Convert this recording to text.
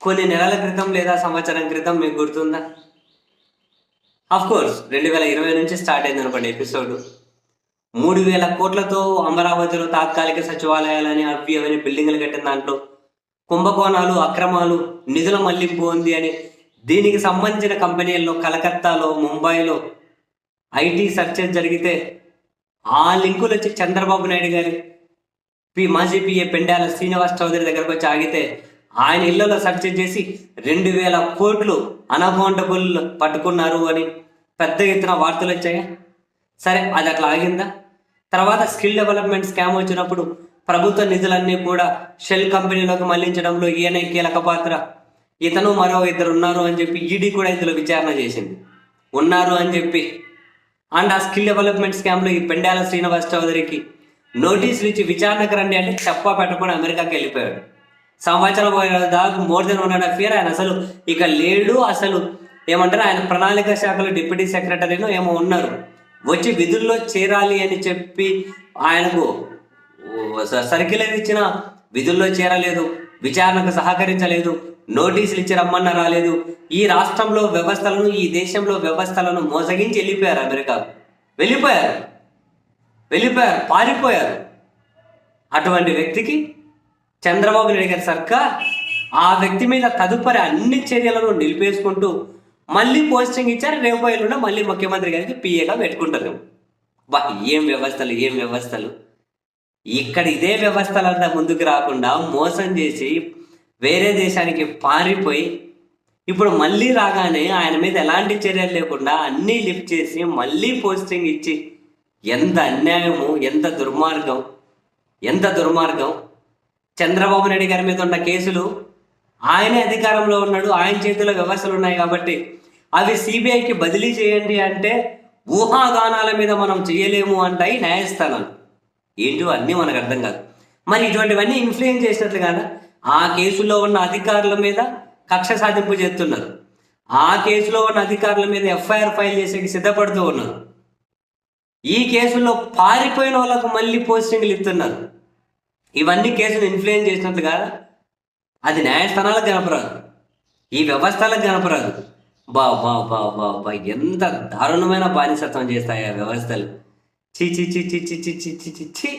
కొన్ని నెలల క్రితం లేదా సంవత్సరం క్రితం మీకు గుర్తుందా? అఫ్ కోర్స్ రెండు వేల ఇరవై నుంచి స్టార్ట్ అయింది అనుకోండి ఎపిసోడ్ మూడు వేల కోట్లతో అమరావతిలో తాత్కాలిక సచివాలయాలని అవి అవని బిల్డింగ్లు కట్టిన దాంట్లో కుంభకోణాలు అక్రమాలు నిధుల మళ్ళింపు ఉంది అని దీనికి సంబంధించిన కంపెనీల్లో కలకత్తాలో ముంబైలో ఐటీ సర్చెస్ జరిగితే ఆ లింకులు వచ్చి చంద్రబాబు నాయుడు గారి పి మాజీ పిఏ పెండాల శ్రీనివాస్ చౌదరి దగ్గరకు వచ్చి ఆగితే ఆయన ఇళ్ళలో సర్చ్ చేసి రెండు వేల కోట్లు అనకౌంటబుల్ పట్టుకున్నారు అని పెద్ద ఎత్తున వార్తలు వచ్చాయా? సరే అది అట్లా ఆగిందా? తర్వాత స్కిల్ డెవలప్మెంట్ స్కామ్ వచ్చినప్పుడు ప్రభుత్వ నిధులన్నీ కూడా షెల్ కంపెనీలోకి మళ్ళించడంలో ఈయన కీలక పాత్ర. ఇతను మరో ఇద్దరు ఉన్నారు అని చెప్పి ఈడీ కూడా ఇందులో విచారణ చేసింది. ఉన్నారు అని చెప్పి. అండ్ ఆ స్కిల్ డెవలప్మెంట్ స్కామ్లో ఈ పెండాల శ్రీనివాస్ చౌదరికి నోటీసులు ఇచ్చి విచారణకు రండి అంటే చెప్పా పెట్టకుండా అమెరికాకి వెళ్ళిపోయాడు. సంవత్సరం దాకా more than one and half year ఆయన అసలు ఇక లేడు అసలు. ఏమంటారు? ఆయన ప్రణాళిక శాఖలో డిప్యూటీ సెక్రటరీలో ఏమో ఉన్నారు. వచ్చి విధుల్లో చేరాలి అని చెప్పి ఆయనకు సర్కిలర్ ఇచ్చిన విధుల్లో చేరలేదు విచారణకు సహకరించలేదు నోటీసులు ఇచ్చి రమ్మన్న రాలేదు. ఈ రాష్ట్రంలో వ్యవస్థలను ఈ దేశంలో వ్యవస్థలను మోసగించి వెళ్ళిపోయారు అమెరికా. వెళ్ళిపోయారు. వెళ్ళిపోయారు. పారిపోయారు. అటువంటి వ్యక్తికి చంద్రబాబు నాయుడు గారి సర్కార్ ఆ వ్యక్తి మీద తదుపరి అన్ని చర్యలను నిలిపేసుకుంటూ మళ్ళీ పోస్టింగ్ ఇచ్చారు. రేపు ఎల్లుండ మళ్ళీ ముఖ్యమంత్రి గారికి పిఏగా పెట్టుకుంటారు. బా ఏం వ్యవస్థలు ఏం వ్యవస్థలు? ఇక్కడ ఇదే వ్యవస్థలంతా ముందుకు రాకుండా మోసం చేసి వేరే దేశానికి పారిపోయి ఇప్పుడు మళ్ళీ రాగానే ఆయన మీద ఎలాంటి చర్యలు లేకుండా అన్నీ లిఫ్ట్ చేసి మళ్ళీ పోస్టింగ్ ఇచ్చి ఎంత అన్యాయము ఎంత దుర్మార్గం ఎంత దుర్మార్గం? చంద్రబాబు నాయుడు గారి మీద ఉన్న కేసులు ఆయనే అధికారంలో ఉన్నాడు ఆయన చేతిలో వ్యవస్థలు ఉన్నాయి కాబట్టి అవి సిబిఐకి బదిలీ చేయండి అంటే ఊహాగానాల మీద మనం చేయలేము అంటాయి న్యాయస్థానాలు. ఏంటో అన్నీ మనకు అర్థం కాదు. మరి ఇటువంటివన్నీ ఇన్ఫ్లుయెన్స్ చేసినట్లు కదా ఆ కేసులో ఉన్న అధికారుల మీద కక్ష సాధింపు చేస్తున్నారు. ఆ కేసులో ఉన్న అధికారుల మీద ఎఫ్ఐఆర్ ఫైల్ చేసేకి సిద్ధపడుతూ ఉన్నారు. ఈ కేసుల్లో పారిపోయిన వాళ్ళకు మళ్ళీ పోస్టింగ్లు ఇస్తున్నారు. ఇవన్నీ కేసులు ఇన్ఫ్లుయెన్స్ చేసినట్లుగా అది న్యాయస్థానాలకు కనపరాదు ఈ వ్యవస్థలకు కనపరాదు బా బా బా బా బా ఎంత దారుణమైన బానిసత్వం చేస్తాయి ఆ వ్యవస్థలు చి చి చి చి చి చి చి చి చి చి చి చి